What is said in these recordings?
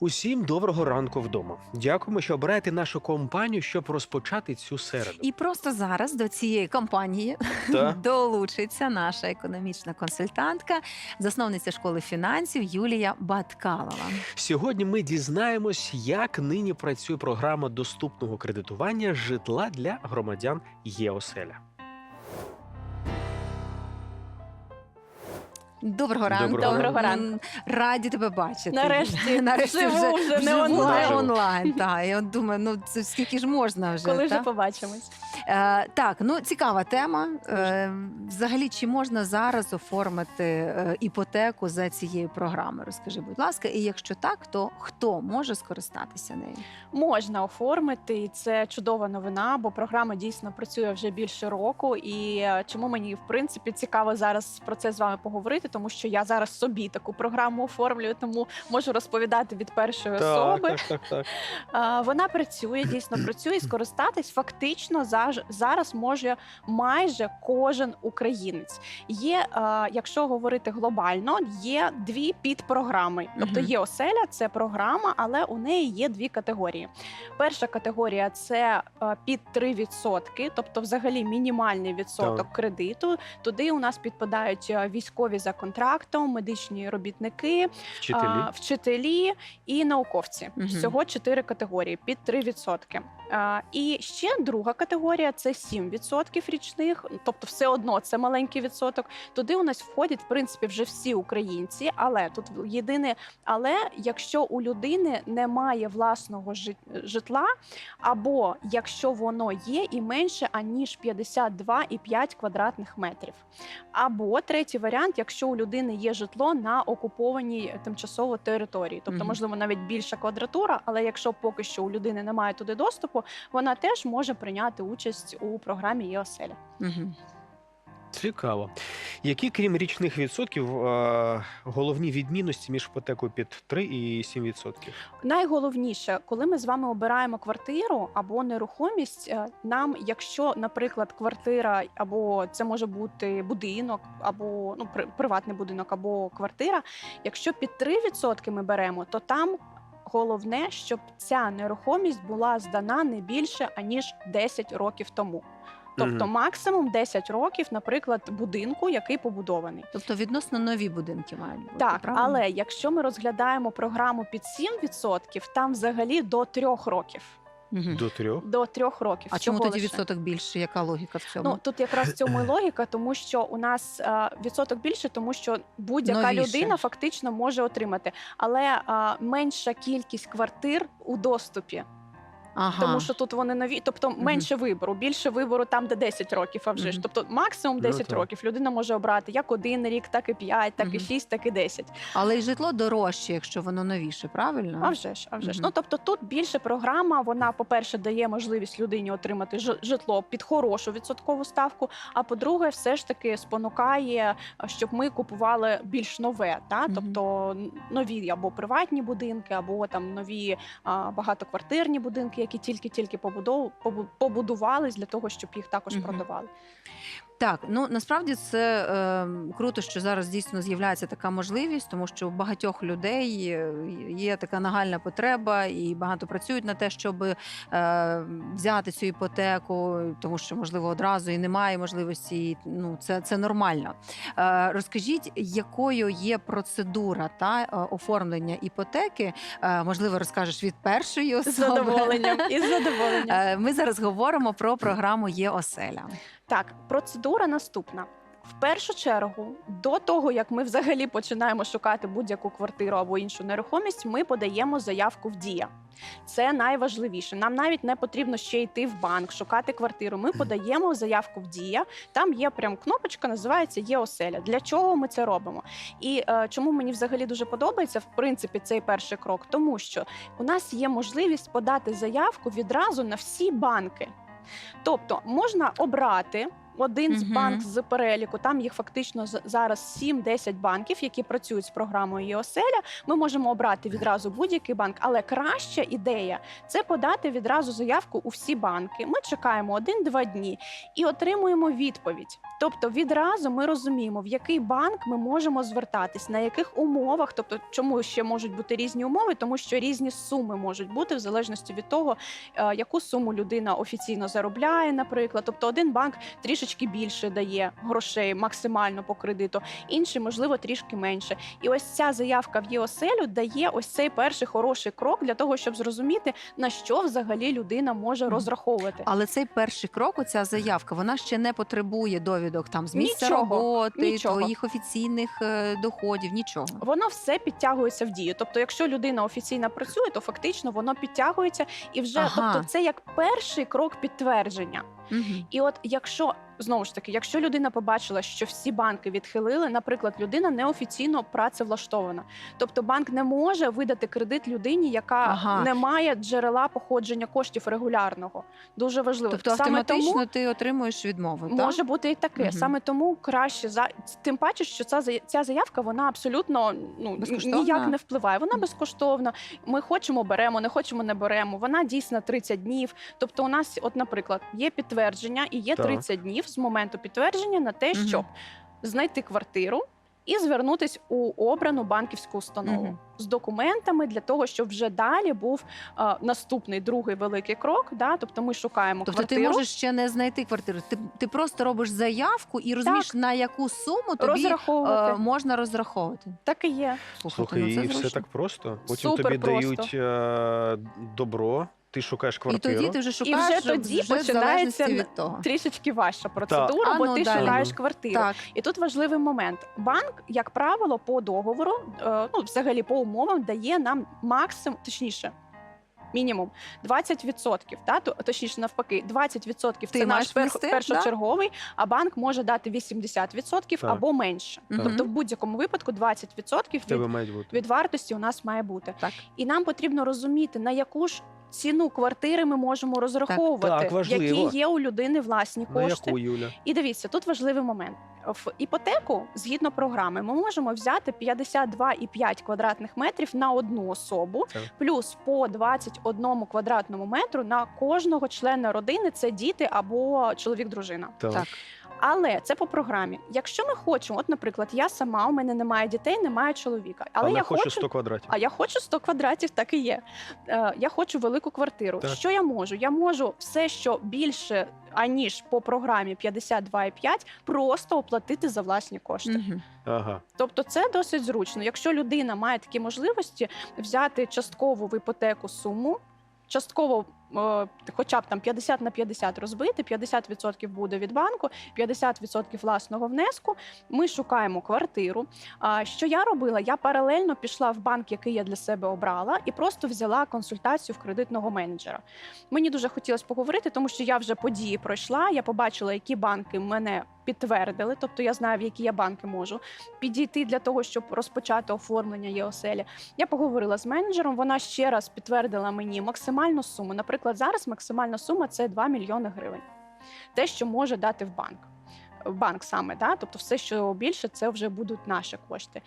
Усім доброго ранку вдома. Дякуємо, що обираєте нашу компанію, щоб розпочати цю середу. І просто зараз до цієї кампанії Та? долучиться наша економічна консультантка, засновниця школи фінансів Юлія Баткалова. Сьогодні ми дізнаємось, як нині працює програма доступного кредитування житла для громадян ЄОСЕЛЯ. Доброго ранку. Доброго ранку. Раді тебе бачити. Нарешті, Нарешті вживу вже, не вживу, онлайн. онлайн. Так, я от думаю, ну це скільки ж можна вже. Коли вже побачимось? Е, так, ну цікава тема. Е, взагалі, чи можна зараз оформити е, іпотеку за цією програмою? Розкажи, будь ласка, і якщо так, то хто може скористатися нею? Можна оформити, і це чудова новина, бо програма дійсно працює вже більше року. І е, чому мені в принципі цікаво зараз про це з вами поговорити, тому що я зараз собі таку програму оформлюю, тому можу розповідати від першої особи. так, так, так. А, Вона працює, дійсно працює. і Скористатись фактично зараз може майже кожен українець. Є, а, якщо говорити глобально, є дві підпрограми. Тобто є оселя, це програма, але у неї є дві категорії. Перша категорія це під 3%, тобто взагалі мінімальний відсоток Так. кредиту. Туди у нас підпадають військові за контрактом, медичні робітники, Вчителі. а, вчителі і науковці. Мгм. Всього чотири категорії під 3%. А, і ще друга категорія це 7% річних, тобто все одно це маленький відсоток. Туди у нас входять в принципі вже всі українці, але тут єдине, але якщо у людини немає власного жит- житла, або якщо воно є і менше аніж 52,5 квадратних метрів. Або третій варіант, якщо у людини є житло на окупованій тимчасово території, тобто, можливо, навіть більша квадратура, але якщо поки що у людини немає туди доступу, вона теж може прийняти участь у програмі ЄОСЕЛЯ. Угу. Цікаво. Які, крім річних відсотків, е, головні відмінності між іпотекою під 3 і 7 відсотків? Найголовніше, коли ми з вами обираємо квартиру або нерухомість, е, нам, якщо, наприклад, квартира або це може бути будинок, або ну приватний будинок, або квартира, якщо під 3% ми беремо, то там. Головне, щоб ця нерухомість була здана не більше аніж 10 років тому. Тобто Мгм. максимум 10 років, наприклад, будинку, який побудований. Тобто відносно нові будинки мають бути. Так, правильно? але якщо ми розглядаємо програму під 7%, там взагалі до 3 років. Мгм. До трьох? До 3 років. А чому Всього тоді лише. відсоток більше? Яка логіка в цьому? Ну тут якраз в цьому і логіка, тому що у нас е, відсоток більше, тому що будь-яка Новіше. людина фактично може отримати, але е, менша кількість квартир у доступі, ага. тому що тут вони нові, тобто менше вибору, більше вибору там, де 10 років, а вже ж. Тобто максимум 10 так. років людина може обрати як один рік, так і 5, так і Мгм. 6, так і 10. Але й житло дорожче, якщо воно новіше, правильно? А вже ж, а вже ж. Ну тобто тут більше програма. Вона, по-перше, дає можливість людині отримати жи- житло під хорошу відсоткову ставку. А по-друге, все ж таки спонукає, щоб ми купували більш нове, та тобто нові або приватні будинки, або там нові а, багатоквартирні будинки, які тільки-тільки побудувались для того, щоб їх також Мгм. продавали. Так, ну насправді це е, круто, що зараз дійсно з'являється така можливість, тому що у багатьох людей е, є така нагальна потреба, і багато працюють на те, щоб е, взяти цю іпотеку, тому що можливо одразу і немає можливості. і, Ну це, це нормально. Е, розкажіть, якою є процедура та е, оформлення іпотеки? Е, можливо, розкажеш від першої З задоволенням і з задоволенням. Е, Ми зараз говоримо про програму Є оселя. Так, процедура наступна. В першу чергу, до того як ми взагалі починаємо шукати будь-яку квартиру або іншу нерухомість, ми подаємо заявку в дія. Це найважливіше. Нам навіть не потрібно ще йти в банк, шукати квартиру. Ми подаємо заявку в дія. Там є прям кнопочка, називається є оселя. Для чого ми це робимо? І е, чому мені взагалі дуже подобається в принципі цей перший крок? Тому що у нас є можливість подати заявку відразу на всі банки. Тобто можна обрати один з Мгм. банк з переліку. Там їх фактично з- зараз 7-10 банків, які працюють з програмою ЄОСЕЛЯ. Ми можемо обрати відразу будь-який банк, але краща ідея це подати відразу заявку у всі банки. Ми чекаємо один-два дні і отримуємо відповідь. Тобто відразу ми розуміємо, в який банк ми можемо звертатись, на яких умовах, тобто чому ще можуть бути різні умови, тому що різні суми можуть бути в залежності від того, е, яку суму людина офіційно заробляє, наприклад. Тобто один банк трішечки більше дає грошей максимально по кредиту, інший, можливо, трішки менше. І ось ця заявка в ЄОСЕЛю дає ось цей перший хороший крок для того, щоб зрозуміти, на що взагалі людина може розраховувати. Але цей перший крок, оця заявка, вона ще не потребує довідок там з місця Нічого, роботи, нічого. твоїх офіційних е, доходів, нічого. Воно все підтягується в дію. Тобто, якщо людина офіційно працює, то фактично воно підтягується і вже Ага. тобто, це як перший крок підтвердження. Мгм. І от якщо знову ж таки, якщо людина побачила, що всі банки відхилили, наприклад, людина неофіційно працевлаштована, тобто банк не може видати кредит людині, яка Ага. не має джерела походження коштів регулярного. Дуже важливо. Тобто Саме автоматично тому ти отримуєш відмову. так? Може бути і таке. Мгм. Саме тому краще за тим паче, що ця ця заявка вона абсолютно ну ніяк не впливає. Вона безкоштовна. Ми хочемо беремо, не хочемо не беремо. Вона дійсно 30 днів. Тобто, у нас, от, наприклад, є підтвердження і є Так. 30 днів з моменту підтвердження на те, щоб знайти квартиру. І звернутись у обрану банківську установу Мгм. з документами для того, щоб вже далі був е, наступний другий великий крок. Да? Тобто ми шукаємо Тобто квартиру. ти можеш ще не знайти квартиру. Ти, ти просто робиш заявку і розумієш, на яку суму тобі розраховувати. е, можна розраховувати. Так і є. Слухайте, Слухай, ну, це і все зручно. так просто. Потім Супер тобі просто. дають е, добро, ти шукаєш І квартиру. тоді ти вже шукаєш вже тоді вже в починається залежності від того. Трішечки важча процедура, А, бо ну, ти далі. шукаєш квартиру. Так. І тут важливий момент. Банк, як правило, по договору, е, ну взагалі по умовам, дає нам максимум, точніше. Мінімум 20%, та, то- точніше навпаки, 20% Ти це маєш наш пер, внести, першочерговий, а банк може дати 80% Так. або менше. Мгм. Тобто, в будь-якому випадку 20% В від, тебе мають бути. від вартості у нас має бути. Так. І нам потрібно розуміти, на яку ж ціну квартири ми можемо розраховувати, Так, важливо. які є у людини власні На кошти. яку, Юля? І дивіться, тут важливий момент. В іпотеку згідно програми ми можемо взяти 52,5 квадратних метрів на одну особу, Так. плюс по 21 квадратному метру на кожного члена родини це діти або чоловік-дружина. Так. Так. Але це по програмі. Якщо ми хочемо, от, наприклад, я сама, у мене немає дітей, немає чоловіка, але, Але, я хочу хочу 100 квадратів. а я хочу 100 квадратів, так і є. Е, я хочу велику квартиру. Так. Що я можу? Я можу все, що більше аніж по програмі 52,5, просто оплатити за власні кошти. Мгм. Ага. Тобто, це досить зручно. Якщо людина має такі можливості взяти часткову в іпотеку суму. Частково, хоча б там 50 на 50 розбити, 50% буде від банку, 50% власного внеску. Ми шукаємо квартиру. А що я робила? Я паралельно пішла в банк, який я для себе обрала, і просто взяла консультацію в кредитного менеджера. Мені дуже хотілося поговорити, тому що я вже події пройшла. Я побачила, які банки мене підтвердили, тобто я знаю, в які я банки можу підійти для того, щоб розпочати оформлення ЄОСЕЛі. Я поговорила з менеджером. Вона ще раз підтвердила мені максимальну суму. Наприклад, зараз максимальна сума це 2 мільйони гривень. Те, що може дати в банк. Банк саме, да? тобто все, що більше, це вже будуть наші кошти.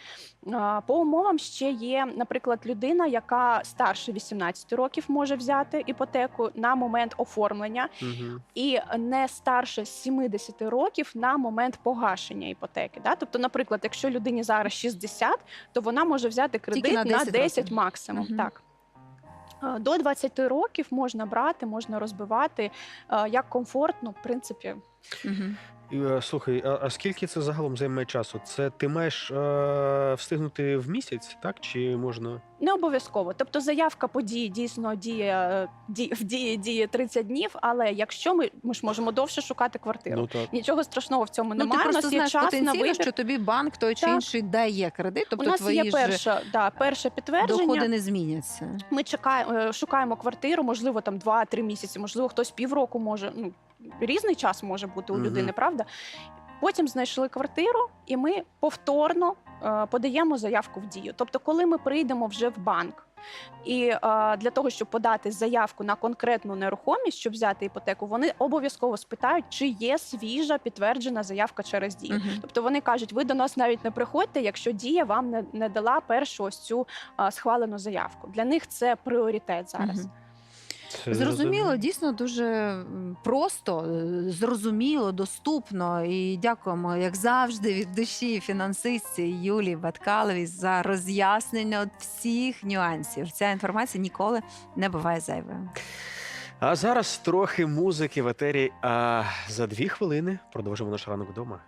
По умовам ще є, наприклад, людина, яка старше 18 років може взяти іпотеку на момент оформлення, Угу. і не старше 70 років на момент погашення іпотеки. Да? Тобто, наприклад, якщо людині зараз 60, то вона може взяти кредит на на 10 10, максимум. Мгм. Так. Е, До 20 років можна брати, можна розбивати е, як комфортно, в принципі. Мгм. Е, слухай, а, а скільки це загалом займе часу? Це ти маєш е, встигнути в місяць, так? Чи можна? Не обов'язково. Тобто заявка події дійсно діє е, ді, в дії діє 30 днів, але якщо ми, ми ж можемо довше шукати квартиру. Ну так. Нічого страшного в цьому Ну, немає. ти У просто нас є знаєш час на потенційно, вибір. що тобі банк той чи Так. інший дає кредит, тобто У нас твої є ж перше, да, перше підтвердження. доходи не зміняться. Ми чекаємо, е, шукаємо квартиру, можливо, там 2-3 місяці, можливо, хтось півроку може. Ну різний час може бути у Мгм. людини, правда? Потім знайшли квартиру, і ми повторно е, подаємо заявку в дію. Тобто, коли ми прийдемо вже в банк І е, для того, щоб подати заявку на конкретну нерухомість, щоб взяти іпотеку, вони обов'язково спитають, чи є свіжа підтверджена заявка через дію. Мгм. Тобто вони кажуть, ви до нас навіть не приходьте, якщо дія вам не, не дала першу ось цю а, схвалену заявку. Для них це пріоритет зараз. Мгм. Це Зрозуміло, дійсно дуже просто, е, зрозуміло, доступно. І дякуємо, як завжди, від душі фінансистці Юлії Баткаловій за роз'яснення всіх нюансів. Ця інформація ніколи не буває зайвою. А зараз трохи музики в етері. А за дві хвилини продовжимо наш ранок вдома.